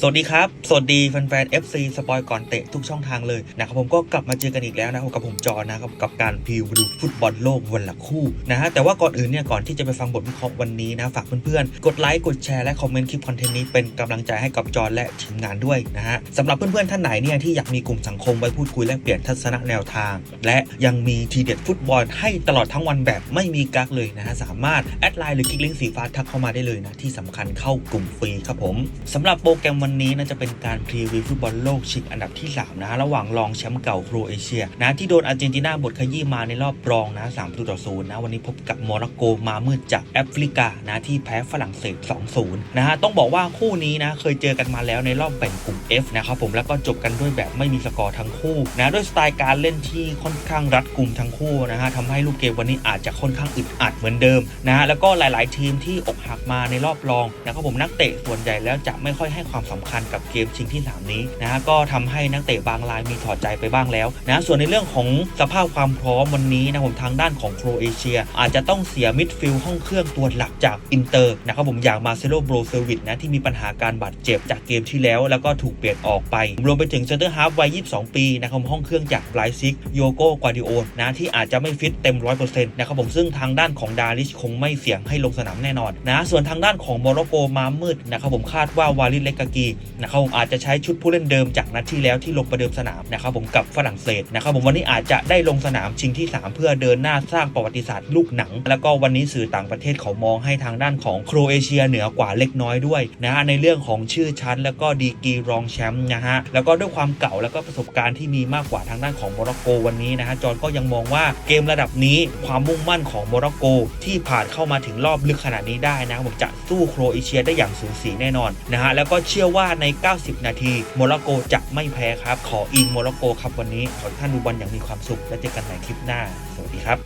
สวัสดีครับ สวัสดีแฟนๆ FC สปอยก่อนเตะทุกช่องทางเลยนะครับผมก็กลับมาเจอกันอีกแล้วนะครับกับผมจอนะครับกับการพรีวิวฟุตบอลโลกวันละคู่นะฮะแต่ว่าก่อนอื่นเนี่ยก่อนที่จะไปฟังบทวิเคราะห์วันนี้นะฝากเพื่อนๆ กดไลค์กดแชร์และคอมเมนต์คลิปคอนเทนต์นี้เป็นกำลังใจให้กับจอและทีมงานด้วยนะฮะสำหรับเพื่อนๆท่านไหนเนี่ยที่อยากมีกลุ่มสังคมไว้พูดคุยแลกเปลี่ยนทัศนะแนวทาง และยังมีทีเด็ดฟุตบอลให้ตลอดทั้งวันแบบไม่มีกักเลยนะฮะสามารถแอดไลน์หรือคลิกลิงก์สีฟ้าทักเข้ามาได้เลยนะที่สำคัญเข้ากลุ่มฟรีครับผมสำหรับโปรแกรมวันนี้นะจะเป็นการพรีวิวฟุตบอลโลกชิงอันดับที่ 3 นะฮะระหว่างรองแชมป์เก่าโครเอเชียนะที่โดนอาร์เจนตินาบดขยี้มาในรอบรองนะ3ประตูต่อศูนย์นะวันนี้พบกับโมร็อกโกมามืดจากแอฟริกานะที่แพ้ฝรั่งเศส2-0นะฮะต้องบอกว่าคู่นี้นะเคยเจอกันมาแล้วในรอบแบ่งกลุ่ม F นะครับผมแล้วก็จบกันด้วยแบบไม่มีสกอร์ทั้งคู่นะด้วยสไตล์การเล่นที่ค่อนข้างรัดกุมทั้งคู่นะฮะทำให้ลูกเกมวันนี้อาจจะค่อนข้างอึดอัดเหมือนเดิมนะฮะแล้วก็หลาย ๆ ทีมที่อกหักมาในรอบรองนะครับผมนักเตะส่วนใหญ่แล้วจะไม่ค่อยให้ความสำคัญกับเกมชิงที่3นี้นะฮะก็ทำให้นักเตะบางรายมีถอดใจไปบ้างแล้วนะส่วนในเรื่องของสภาพความพร้อมวันนี้นะผมทางด้านของโครเอเชีย อาจจะต้องเสียมิดฟิลด์ห้องเครื่องตัวหลักจากอินเตอร์นะครับผมอย่างมาเซโลโบรเซวิตนะที่มีปัญหาการบาดเจ็บจากเกมที่แล้ว แล้วก็ถูกเปลี่ยนออกไป รวมไปถึงเซนเตอร์ฮาร์ฟวัย 22 ปีนะครับห้องเครื่องจากไบรซิกโยโกกวาดิโอนนะที่อาจจะไม่ฟิตเต็ม 100%นะครับผมซึ่งทางด้านของดาริชคงไม่เสี่ยงให้ลงสนามแน่นอนนะส่วนทางด้านของโมร็อกโกมามืดนะครับผมคาดว่าวาลิสเลกากีนะครับผมอาจจะใช้ชุดผู้เล่นเดิมจากนัดที่แล้วที่ลงประเดิมสนามนะครับผมกับฝรั่งเศสนะครับผมวันนี้อาจจะได้ลงสนามชิงที่ 3 เพื่อเดินหน้าสร้างประวัติศาสตร์ลูกหนัง แล้วก็วันนี้สื่อต่างประเทศเขามองให้ทางด้านของโครเอเชียเหนือกว่าเล็กน้อยด้วยนะฮะในเรื่องของชื่อชั้น แล้วก็ดีกรีรองแชมป์นะฮะแล้วก็ด้วยความเก่าแล้วก็ประสบการณ์ที่มีมากกว่าทางด้านของโมร็อกโกวันนี้นะฮะจอร์นก็ยังมองว่าเกมระดับนี้ความมุ่งมั่นของโมร็อกโกที่ผ่านเข้ามาถึงรอบลึกขนาดนี้ได้นะผมจะสู้โครเอเชียได้อย่างสูสีแน่นอนนะฮะแล้วก็เชื่อว่าว่าใน 90 นาทีโมร็อกโกจะไม่แพ้ครับ ขออิงโมร็อกโกครับวันนี้ขอท่านดูบอลอย่างมีความสุข และเจอกันในคลิปหน้า สวัสดีครับ